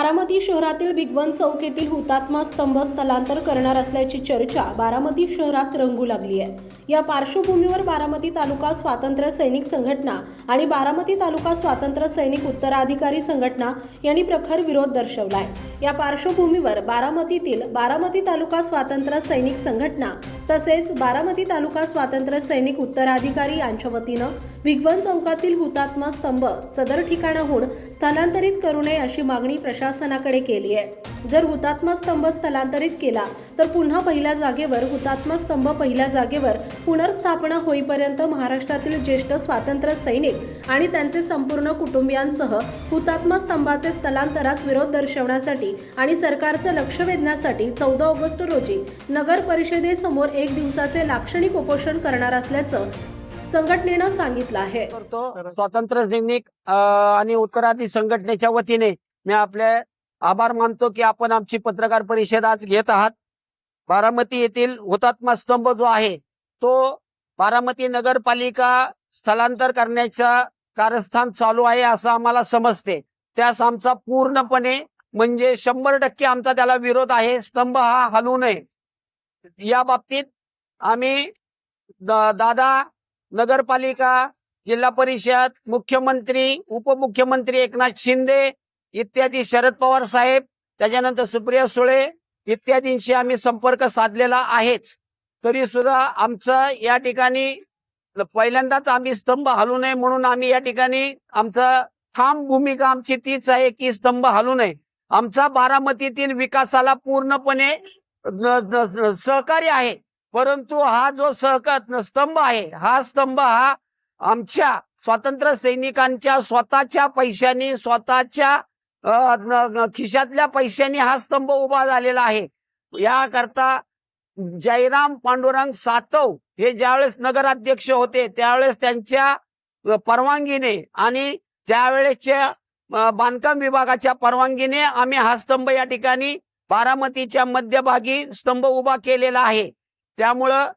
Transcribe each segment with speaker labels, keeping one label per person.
Speaker 1: बारामती शहरातील बिगवन चौक येथील हुतात्मा स्तंभ स्थलांतर करणार असल्याची चर्चा बारामती शहरात रंगू लागली आहे. या पार्श्वभूमीवर बारामती तालुका स्वातंत्र्य सैनिक संघटना आणि बारामती तालुका स्वातंत्र्य सैनिक उत्तराधिकारी संघटना यांनी प्रखर विरोध दर्शवलाय. या पार्श्वभूमीवर बारामतीतील बारामती तालुका स्वातंत्र्य सैनिक संघटना तसेच बारामती तालुका स्वातंत्र्य सैनिक उत्तराधिकारी यांच्या वतीनं भिगवण चौकातील हुतात्मा स्तंभ सदर ठिकाणाहून स्थलांतरित करू नये अशी मागणी प्रशासनाकडे केली आहे. जर हुतात्मा स्तंभ स्थलांतरित केला तर पुन्हा पहिल्या जागेवर हुतात्मा स्तंभ पहिल्या जागेवर पुनर्स्थापना होईपर्यंत महाराष्ट्रातील ज्येष्ठ स्वातंत्र्य सैनिक आणि त्यांचे संपूर्ण कुटुंबियांसह हुतात्मा स्तंभाचे स्थलांतरास विरोध दर्शवण्यासाठी आणि सरकारचं लक्ष वेधण्यासाठी चौदा ऑगस्ट रोजी नगर परिषदेसमोर एक दिवसाचे लाक्षणिक उपोषण करणार असल्याचं संघटनेनं सांगितलं आहे.
Speaker 2: स्वातंत्र्य सैनिक आणि उत्तराधी संघटनेच्या वतीने मी आपल्या आभार मानतो की आपण आमची पत्रकार परिषद आज घेत आहात. बारामती येथील हुतात्मा स्तंभ जो आहे तो बारामती नगरपालिका स्थलांतर करण्याचा कारस्थान चालू आहे असं आम्हाला समजते. त्यास आमचा पूर्णपणे म्हणजे शंभर टक्के आमचा त्याला विरोध आहे. स्तंभ हा हलू नये. या बाबतीत आम्ही दादा नगरपालिका जिल्हा परिषद मुख्यमंत्री उपमुख्यमंत्री एकनाथ शिंदे इत्यादी शरद पवार साहेब त्याच्यानंतर सुप्रिया सुळे इत्यादींशी आम्ही संपर्क साधलेला आहेच. तरी सुद्धा आमचं या ठिकाणी पहिल्यांदाच आम्ही स्तंभ हलू नये म्हणून आम्ही या ठिकाणी आमचं ठाम भूमिका आमची तीच आहे की स्तंभ हलू नये. आमचा बारामतीतील विकासाला पूर्णपणे सहकार्य आहे. परंतु हा जो सहकार स्तंभ आहे हा स्तंभ हा आमच्या स्वातंत्र्य सैनिकांच्या स्वतःच्या पैशांनी स्वतःच्या खिशातल्या पैशांनी हा स्तंभ उभा झालेला आहे. याकरता जयराम पांडुरंग सातव हे ज्यावेळेस नगराध्यक्ष होते त्यावेळेस त्यांच्या परवानगीने आणि त्यावेळेसच्या बांधकाम विभागाच्या परवानगीने आम्ही हा स्तंभ या ठिकाणी बारामतीच्या मध्यभागी स्तंभ उभा केलेला आहे. त्यामुळं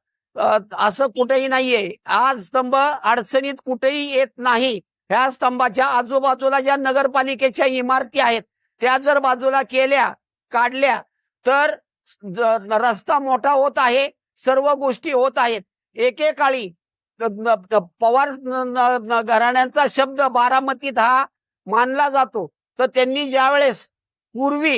Speaker 2: असं कुठेही नाहीये. आज स्तंभ अडचणीत कुठेही येत नाही. ह्या स्तंभाच्या आजूबाजूला ज्या नगरपालिकेच्या इमारती आहेत त्या जर बाजूला केल्या काढल्या तर रस्ता मोठा होत आहे सर्व गोष्टी होत आहेत. एकेकाळी पवार घराण्यांचा शब्द बारामतीत हा मानला जातो. तर त्यांनी ज्यावेळेस पूर्वी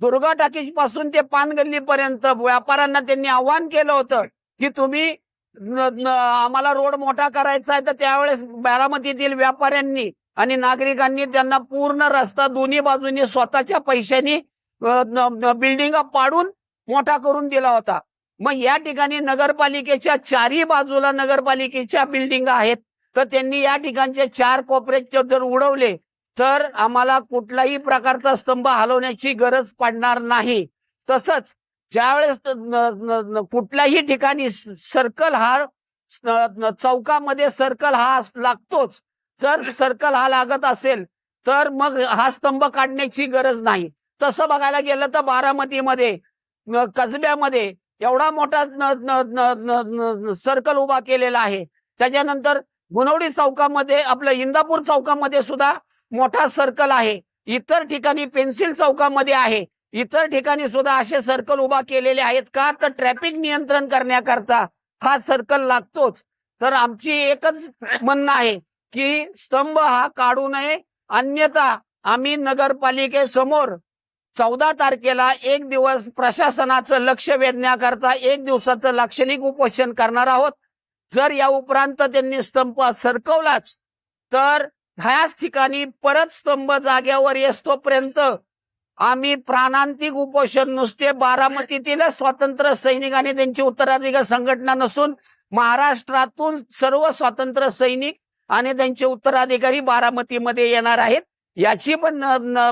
Speaker 2: दुर्गा टाकीजपासून ते पानगल्ली पर्यंत व्यापाऱ्यांना त्यांनी आव्हान केलं होतं की तुम्ही आम्हाला रोड मोठा करायचा आहे तर त्यावेळेस बारामतीतील व्यापाऱ्यांनी आणि नागरिकांनी त्यांना पूर्ण रस्ता दोन्ही बाजूनी स्वतःच्या पैशांनी बिल्डिंग पाडून मोठा करून दिला होता. मग या ठिकाणी नगरपालिकेच्या चारही बाजूला नगरपालिकेच्या बिल्डिंग आहेत तर त्यांनी या ठिकाणचे चार कोपऱ्याचे जर उडवले तर आम्हाला कुठलाही प्रकारचा स्तंभ हलवण्याची गरज पडणार नाही. तसंच ज्यावेळेस न- कुठल्याही ठिकाणी सर्कल हा चौकामध्ये सर्कल हा लागतोच. जर सर्कल हा लागत असेल तर मग हा स्तंभ काढण्याची गरज नाही. तसं बघायला गेलं तर बारामतीमध्ये कसब्यामध्ये एवढा मोठा न- सर्कल उभा केलेला आहे. त्याच्यानंतर गुणवडी चौकामध्ये आपलं इंदापूर चौकामध्ये सुद्धा मोठा सर्कल आहे. इतर ठिकाणी पेन्सिल चौकामध्ये आहे. इतर ठिकाणी सुद्धा असे सर्कल उभा केलेले आहेत का? तर ट्रॅफिक नियंत्रण करण्याकरता हा सर्कल लागतोच. तर आमची एकच म्हणणं आहे की स्तंभ हा काढू नये. अन्यथा आम्ही नगरपालिकेसमोर चौदा तारखेला एक दिवस प्रशासनाचं लक्ष वेधण्याकरता एक दिवसाचं लाक्षणिक उपोषण करणार आहोत. जर या उपरांत त्यांनी स्तंभ सरकवलाच तर ह्याच ठिकाणी परत स्तंभ जाग्यावर येतोपर्यंत आम्ही प्राणांतिक उपोषण नुसते बारामतीतील स्वातंत्र्य सैनिक आणि त्यांची उत्तराधिकारी संघटना नसून महाराष्ट्रातून सर्व स्वातंत्र्य सैनिक आणि त्यांचे उत्तराधिकारी बारामतीमध्ये येणार आहेत. याची पण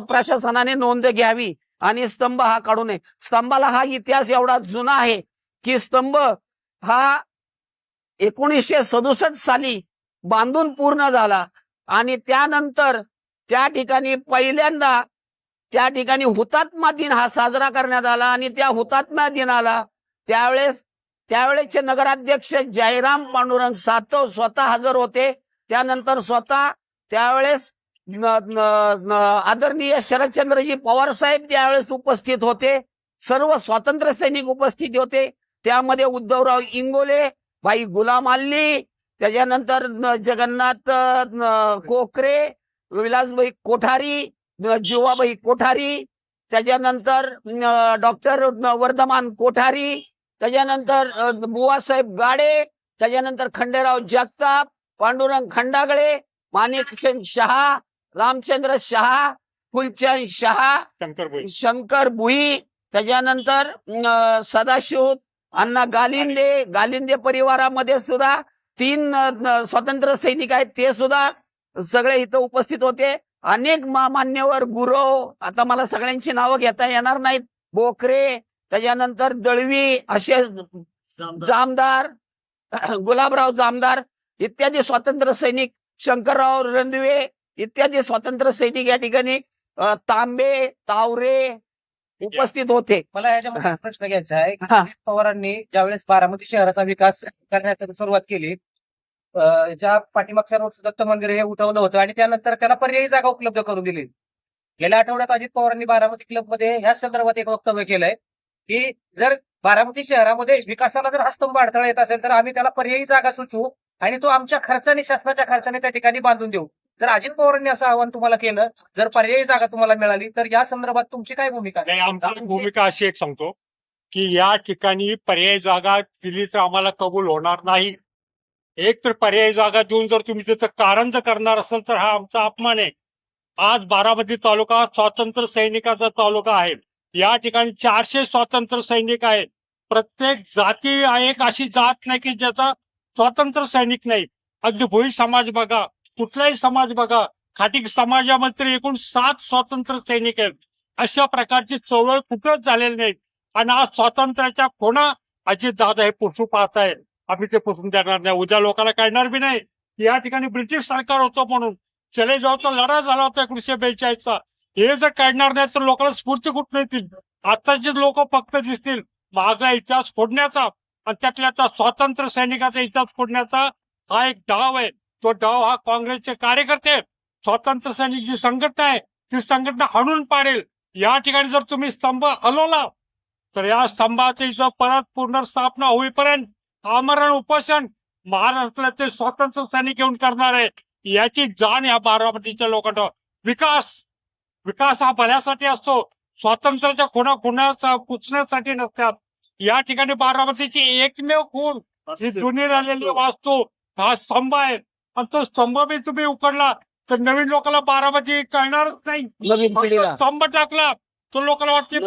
Speaker 2: प्रशासनाने नोंद घ्यावी आणि स्तंभ हा काढू नये. स्तंभाला हा इतिहास एवढा जुना आहे की स्तंभ हा एकोणीसशे सदुसष्ट साली बांधून पूर्ण झाला आणि त्यानंतर त्या ठिकाणी पहिल्यांदा त्या ठिकाणी हुतात्मा दिन हा साजरा करण्यात आला आणि त्या हुतात्मा दिनाला त्यावेळेस त्यावेळेचे नगराध्यक्ष जयराम पांडुरंग सातव स्वतः हजर होते. त्यानंतर स्वतः त्यावेळेस आदरणीय शरदचंद्रजी पवार साहेब त्यावेळेस उपस्थित होते. सर्व स्वातंत्र्य सैनिक उपस्थित होते. त्यामध्ये उद्धवराव इंगोले भाई गुलाम अल्ली त्याच्यानंतर जगन्नाथ कोकरे विलासभाई कोठारी जीवाबाई कोठारी त्याच्यानंतर डॉक्टर वर्धमान कोठारी त्याच्यानंतर बुवासाहेब गाडे त्याच्यानंतर खंडेराव जगताप पांडुरंग खंडागळे माणिकचंद शहा रामचंद्र शहा फुलचंद शहा
Speaker 3: शंकर
Speaker 2: शंकर भुई त्याच्यानंतर सदाशिव अण्णा गालिंदे गालिंदे परिवारामध्ये सुद्धा तीन स्वातंत्र्य सैनिक आहेत ते सुद्धा सगळे इथं उपस्थित होते. अनेक मान्यवर गुरव. आता मला सगळ्यांची नावं घेता येणार नाहीत. बोकरे त्याच्यानंतर दळवी असे जामदार. गुलाबराव जामदार इत्यादी स्वातंत्र्य सैनिक शंकरराव रणदिवे इत्यादी स्वातंत्र्य सैनिक या ठिकाणी तांबे तावरे उपस्थित होते.
Speaker 4: मला याच्यामध्ये. प्रश्न घ्यायचा आहे. पवारांनी ज्यावेळेस बारामती शहराचा विकास करण्याची सुरुवात केली ज्या पाठीमागच्या रोड दत्त मंदिर हे उठवलं होतं आणि त्यानंतर त्याला पर्यायी जागा उपलब्ध करून दिली. गेल्या आठवड्यात अजित पवारांनी बारामती क्लबमध्ये ह्या संदर्भात एक वक्तव्य केलंय की जर बारामती शहरामध्ये विकासाला जर हस्तंभ अडथळा येत असेल तर आम्ही त्याला पर्यायी जागा सुचवू आणि तो आमच्या खर्चाने शासनाच्या खर्चाने त्या ठिकाणी बांधून देऊ. जर अजित पवारांनी असं आवाहन तुम्हाला केलं जर पर्यायी जागा तुम्हाला मिळाली तर या संदर्भात तुमची काय भूमिका?
Speaker 3: आमची भूमिका अशी एक सांगतो की या ठिकाणी पर्याय जागा दिली तर आम्हाला कबूल होणार नाही. एक तर पर्यायी जागा देऊन जर तुम्ही त्याचं कारण जर करणार असाल तर हा आमचा अपमान आहे. आज बारामती तालुका स्वातंत्र्य सैनिकाचा तालुका आहे. या ठिकाणी चारशे स्वातंत्र्य सैनिक आहेत. प्रत्येक जाती एक अशी जात नाही की ज्याचा स्वातंत्र्य सैनिक नाही. अगदी भोई समाज बघा कुठलाही समाज बघा खाटिक समाजामध्ये एकूण सात स्वातंत्र्य सैनिक आहेत. अशा प्रकारची चळवळ कुठंच झालेली नाही. आणि आज स्वातंत्र्याच्या कोणा अजित दादा हे पुसू पाहत आहे आम्ही ते पुसून देणार नाही. उद्या लोकांना काढणार बी नाही या ठिकाणी ब्रिटिश सरकार होतं म्हणून. चले जाऊचा लढा झाला होता एकोणीशे बेचाळीसचा. हे जर काढणार नाही तर लोकांना स्फूर्ती कुठून येतील आताचे लोक फक्त दिसतील महागा इतिहास फोडण्याचा आणि त्यातल्या त्या स्वातंत्र्य सैनिकाचा इतिहास फोडण्याचा हा एक डाव आहे. तो डाव हा काँग्रेसचे कार्यकर्ते स्वातंत्र्य सैनिक जी संघटना आहे ती संघटना हाणून पाडेल. या ठिकाणी जर तुम्ही स्तंभ हलवला तर या स्तंभाची इथं परत पुनर्स्थापना होईपर्यंत आमरण उपोषण महाराष्ट्रातले स्वातंत्र्य सैनिक येऊन करणार आहे याची जाण या बारामतीच्या लोकांना विकास विकास हा भल्यासाठी असतो. स्वातंत्र्याच्या खुणा खुणाचा पुचण्यासाठी नसतात. या ठिकाणी बारामतीची एकमेव खूण ही जुनी राहिलेली वास्तू. हा स्तंभ आहे. आणि तो स्तंभ बी तुम्ही उकडला तर नवीन लोकांना बारामती कळणारच नाही. स्तंभ टाकला तर लोकांना वाटते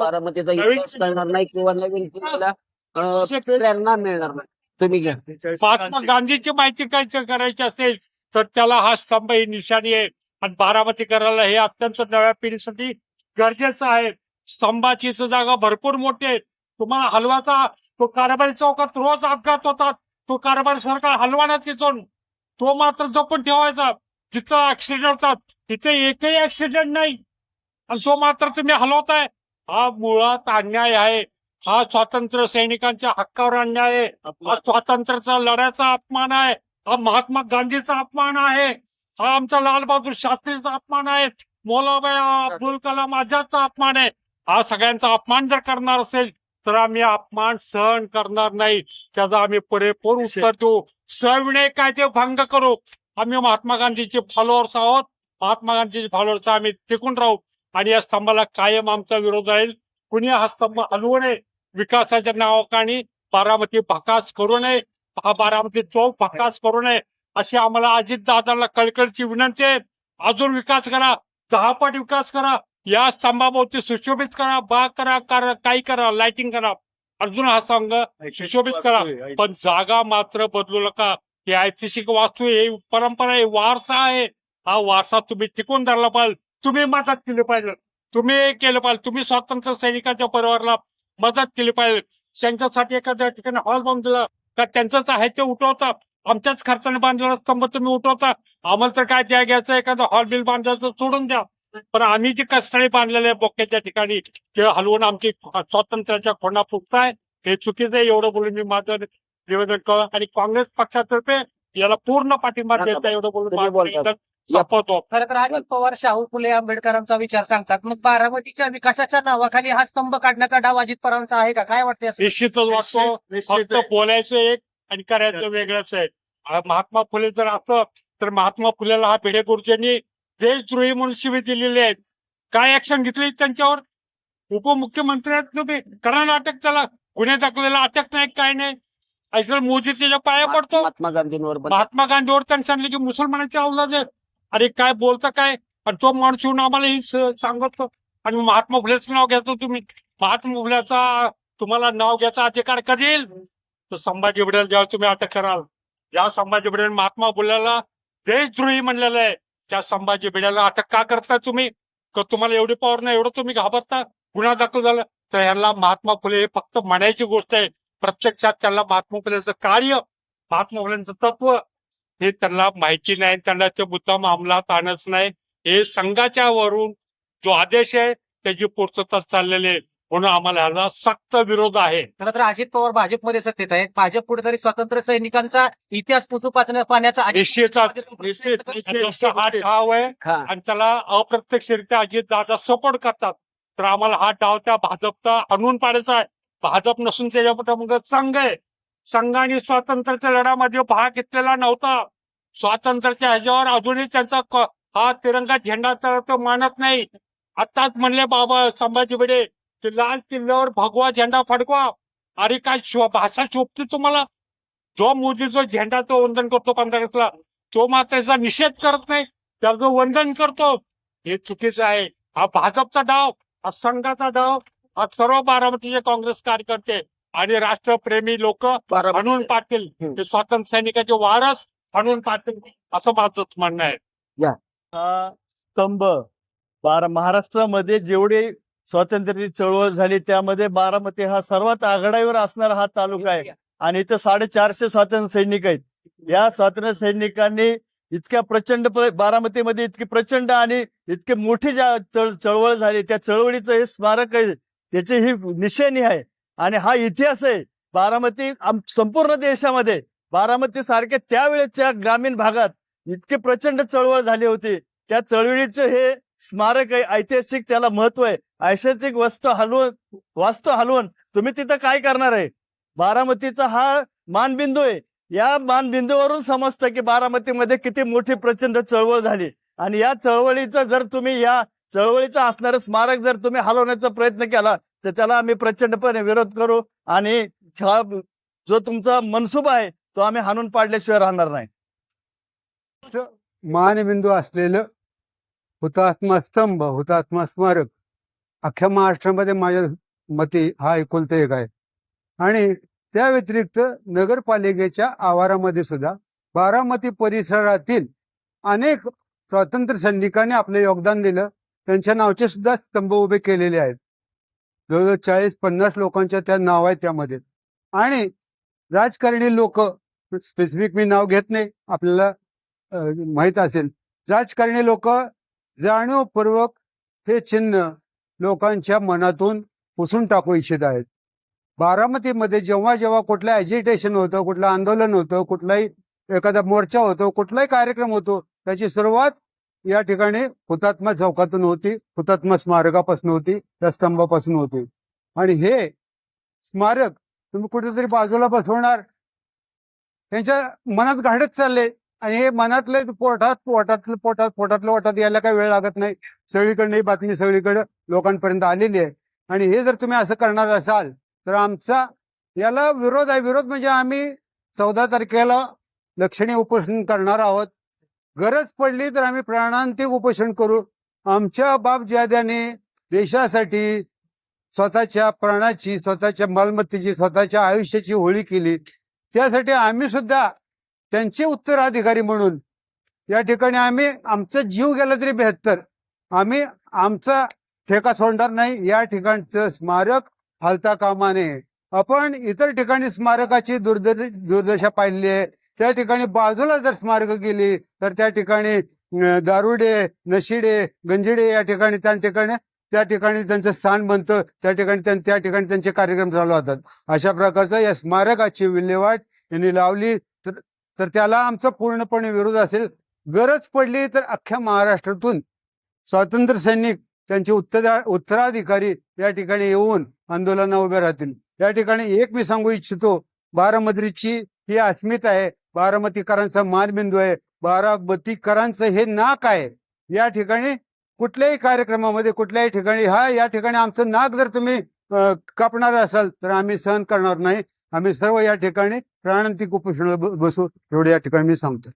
Speaker 2: बारामतीचा
Speaker 3: नवीन
Speaker 2: इतिहास कळणार नाही किंवा नवीन पिढीला. अं, प्रेरणा मिळणार नाही. तुम्ही घ्या.
Speaker 3: महात्मा गांधीची माहिती काय जर करायची असेल तर त्याला हा स्तंभ ही निशाणी आहे. आणि बारामती करायला हे अत्यंत नव्या पिढीसाठी गरजेचं आहे. स्तंभाची इथं जागा भरपूर मोठी आहे. तुम्हाला हलवाचा तो कारभारी चौकात रोज अपघात होतात. तो कारभारी सारखा हलवाना तिथून तो मात्र जपून ठेवायचा. जिथं ऍक्सिडेंट होतात तिथे एकही ऍक्सिडेंट नाही. आणि तो मात्र तुम्ही हलवताय. हा मुळात अन्याय आहे. हा स्वातंत्र्य सैनिकांच्या हक्कावर अन्याय आहे. हा स्वातंत्र्याचा लढ्याचा अपमान आहे. हा महात्मा गांधीचा अपमान आहे. हा आमचा लालबहादूर शास्त्रीचा अपमान आहे. मोलाबाई अब्दुल कलाम आझादचा अपमान आहे. हा सगळ्यांचा अपमान जर करणार असेल तर आम्ही अपमान सहन करणार नाही. त्याचा आम्ही पुरेपूर उत्तर देऊ. सविनय कायदे भंग करू. आम्ही महात्मा गांधीचे फॉलोअर्स आहोत. महात्मा गांधीचे फॉलोअर्स आम्ही टिकून राहू. आणि या स्तंभाला कायम आमचा विरोध राहील. कुणी हा स्तंभ हलवू नये. विकासाच्या नावाखाली बारामती भकास करू नये. हा बारामती चौक भकास करू नये. अशी आम्हाला अजित दादाला कळकळीची विनंती आहे. अजून विकास करा. दहा पट विकास करा. या स्तंभाभोवती सुशोभित करा. बाग करा. करा काही करा. लाइटिंग करा. अजून हा संघ सुशोभित करा. पण जागा मात्र बदलू नका. ही ऐतिहासिक वास्तू ही परंपरा आहे. वारसा आहे. हा वारसा तुम्ही टिकून धरला पाहिजे. तुम्ही मदत केली पाहिजे. तुम्ही केलं पाहिजे. तुम्ही स्वातंत्र्य सैनिकांच्या परिवाराला मदत केली पाहिजे. त्यांच्यासाठी एखाद्या ठिकाणी हॉल बांधून दिला का त्यांचंच आहे ते उठवता. आमच्याच खर्चाने बांधलेला स्तंभ तुम्ही उठवता. आम्हाला तर काय द्या घ्यायचं एखादं हॉल बिल बांधायचं सोडून द्या. पण आम्ही जे कष्टाने बांधलेले आहे बोक्याच्या ठिकाणी ते हलवून आमची स्वातंत्र्याच्या खोडा फुटताय हे चुकीचं आहे एवढं बोलून मी माझं निवेदन करतो आणि काँग्रेस पक्षातर्फे याला पूर्ण पाठिंबा. देता एवढं बोलून संपवतो
Speaker 4: खरं तर अजित पवार शाहू फुले आंबेडकरांचा विचार सांगतात. मग बारामतीच्या विकासाच्या नावाखाली हा स्तंभ काढण्याचा डाव अजित पवारांचा आहे का? काय वाटते असं?
Speaker 3: निश्चितच वाटतो. फक्त बोलायचं एक आणि करायचं वेगळंच आहे. महात्मा फुले जर असं तर महात्मा फुलेला हा भिडे गुरुजींनी देशद्रोही म्हणून शिवी दिलेली आहेत. काय ऍक्शन घेतली त्यांच्यावर? उपमुख्यमंत्री आहेत तुम्ही करा ना अटक त्याला गुन्हे दाखलेला अटक नाही काय नाही. ऐसर मोदी त्याच्या पाया पडतो.
Speaker 2: महात्मा गांधींवर
Speaker 3: महात्मा गांधीवर त्यांनी सांगले की मुसलमानाचे अवलाद आहेत अरे काय बोलता काय? आणि तो माणूस येऊन आम्हाला हे सांगतो. आणि महात्मा फुलेचं नाव घ्यायचं तुम्ही. महात्मा फुलेचा तुम्हाला नाव घ्यायचा अधिकार कधी येईल तर संभाजी भिडेला जेव्हा तुम्ही अटक कराल. ज्या संभाजी भिडे महात्मा फुल्याला देशद्रोही म्हणलेलं आहे. त्या संभाजी भिड्याला अटक का करताय तुम्ही? तर तुम्हाला एवढी पॉवर नाही एवढं तुम्ही घाबरता? गुन्हा दाखल झाला. तर ह्याला महात्मा फुले हे फक्त म्हणायची गोष्ट आहे. प्रत्यक्षात त्याला महात्मा फुलेचं कार्य महात्मा फुलेंचं तत्व हे त्यांना माहिती नाही त्यांना ते मुद्दाम अंमलात आणत नाही. हे संघाच्या वरून जो आदेश आहे त्याची पूर्तता चाललेली आहे. म्हणून आम्हाला ह्याला सक्त विरोध आहे.
Speaker 4: खरं तर अजित पवार भाजपमध्ये सत्तेत आहेत. भाजप कुठेतरी स्वातंत्र्य सैनिकांचा इतिहास पुसू पाचण्या पाण्याचा
Speaker 5: निश्चित
Speaker 3: हा डाव आहे आणि त्याला अप्रत्यक्षरित्या अजित दादा सपोर्ट करतात. तर आम्हाला हा डाव त्या भाजपचा आणून पाडायचा आहे. भाजप नसून त्याच्या संघ आहे. संघाने स्वातंत्र्याच्या लढ्यामध्ये भाग घेतलेला नव्हता. स्वातंत्र्याच्या ह्याच्यावर अजूनही त्यांचा हा तिरंगा झेंडा तर तो मानत नाही. आताच म्हणले बाबा संभाजी भिडे ते लाल किल्ल्यावर भगवा झेंडा फडकवा. अरे काय शो- भाषा शोभते तुम्हाला? जो मोदी जो झेंडा तो वंदन करतो पंधरा तो मात्र याचा निषेध करत नाही. त्याला जो वंदन करतो. हे चुकीचं आहे. हा भाजपचा डाव हा संघाचा डाव हा सर्व बारामतीचे काँग्रेस कार्यकर्ते आणि राष्ट्रप्रेमी लोक म्हणून पाटील. हे स्वातंत्र्य सैनिकाचे वारस म्हणून पाटील असं माझं म्हणणं आहे.
Speaker 5: हा स्तंभ बारा महाराष्ट्रामध्ये जेवढी स्वातंत्र्याची चळवळ झाली त्यामध्ये बारामती हा सर्वात आघाडीवर असणारा हा तालुका आहे. आणि इथं साडेचारशे स्वातंत्र्य सैनिक आहेत. या स्वातंत्र्य सैनिकांनी इतक्या प्रचंड प्र- बारामतीमध्ये इतकी प्रचंड आणि इतकी मोठी ज्या चळ- चळवळ झाली त्या चळवळीचं हे स्मारक आहे. त्याची ही निशाणी आहे. आणि हा इतिहास आहे. बारामती संपूर्ण देशामध्ये. बारामती सारख्या त्यावेळेच्या ग्रामीण भागात इतकी प्रचंड चळवळ झाली होती. त्या चळवळीचं हे स्मारक आहे ऐतिहासिक त्याला महत्त्व आहे. ऐतिहासिक वस्तू हलवून वास्तू हलवून तुम्ही तिथं काय करणार आहे? बारामतीचा हा मानबिंदू आहे. या मानबिंदूवरून समजतं की बारामतीमध्ये किती मोठी प्रचंड चळवळ झाली. आणि या चळवळीचं जर तुम्ही या चळवळीचं असणारं स्मारक जर तुम्ही हलवण्याचा प्रयत्न केला तर त्याला आम्ही प्रचंडपणे विरोध करू आणि हा जो तुमचा मनसुबा आहे तो आम्ही हाणून पाडल्याशिवाय राहणार नाही.
Speaker 6: मानबिंदू असलेलं हुतात्मा स्तंभ हुतात्मा स्मारक अख्ख्या महाराष्ट्रामध्ये माझ्या मते हा एकुलता एक आहे. आणि त्या व्यतिरिक्त नगरपालिकेच्या आवारामध्ये सुद्धा बारामती परिसरातील अनेक स्वातंत्र्य सैनिकांनी आपलं योगदान दिलं. त्यांच्या नावचे सुद्धा स्तंभ उभे केलेले आहेत. जवळजवळ चाळीस पन्नास लोकांच्या त्या नाव आहेत त्यामध्ये. आणि राजकारणी लोक स्पेसिफिक मी नाव घेत नाही आपल्याला माहीत माहीत असेल. राजकारणी लोक जाणीवपूर्वक हे चिन्ह लोकांच्या मनातून पुसून टाकू इच्छित आहेत. बारामतीमध्ये जेव्हा जेव्हा कुठलं ॲजिटेशन होतं कुठलं आंदोलन होतं कुठलाही एखादा मोर्चा होतो कुठलाही कार्यक्रम होतो त्याची सुरुवात या ठिकाणी हुतात्मा चौकातून होती हुतात्मा स्मारकापासून होती त्या स्तंभापासून होती. आणि हे स्मारक तुम्ही कुठेतरी बाजूला बसवणार त्यांच्या मनात घाडत चालले. आणि हे मनातले पोटात पोटातलं पोटात पोटातलं वाटात यायला काही वेळ लागत नाही. सगळीकडनं ही बातमी सगळीकडे लोकांपर्यंत आलेली आहे. आणि हे जर तुम्ही असं करणार असाल तर आमचा याला विरोध आहे. विरोध म्हणजे आम्ही चौदा तारखेला लक्षणीय उपोषण करणार आहोत. गरज पडली तर आम्ही प्राणांतिक उपोषण करू. आमच्या बाप ज्याद्याने देशासाठी स्वतःच्या प्राणाची स्वतःच्या मालमत्तेची स्वतःच्या आयुष्याची होळी केली त्यासाठी आम्ही सुद्धा त्यांचे उत्तराधिकारी म्हणून या ठिकाणी आम्ही आमचा जीव गेला तरी बेहत्तर. आम्ही आमचा ठेका सोडणार नाही. या ठिकाणचं स्मारक हलता कामाने आपण इतर ठिकाणी स्मारकाची दुर्द दुर्दशा पाहिली आहे. त्या ठिकाणी बाजूला जर स्मारक गेली तर त्या ठिकाणी दारुडे नशिडे गंजिडे या ठिकाणी त्या ठिकाणी त्या ठिकाणी त्यांचं स्थान बनतं त्या ठिकाणी त्या ठिकाणी त्यांचे कार्यक्रम चालू होतात. अशा प्रकारचं या स्मारकाची विल्हेवाट यांनी लावली तर तर त्याला आमचा पूर्णपणे विरोध असेल. गरज पडली तर अख्ख्या महाराष्ट्रातून स्वातंत्र्य सैनिक त्यांचे उत्तरा उत्तराधिकारी या ठिकाणी येऊन आंदोलना उभे राहतील. या ठिकाणी एक मी सांगू इच्छितो बारामतीची ही अस्मिता आहे. बारामतीकरांचा मानबिंदू आहे. बारामतीकरांचं हे नाक आहे. या ठिकाणी कुठल्याही कार्यक्रमामध्ये कुठल्याही ठिकाणी हा या ठिकाणी आमचं नाक जर तुम्ही कापणार असाल तर आम्ही सहन करणार नाही. आम्ही सर्व या ठिकाणी प्राणांतिक उपोषणाला बसू. एवढे या ठिकाणी मी सांगतो.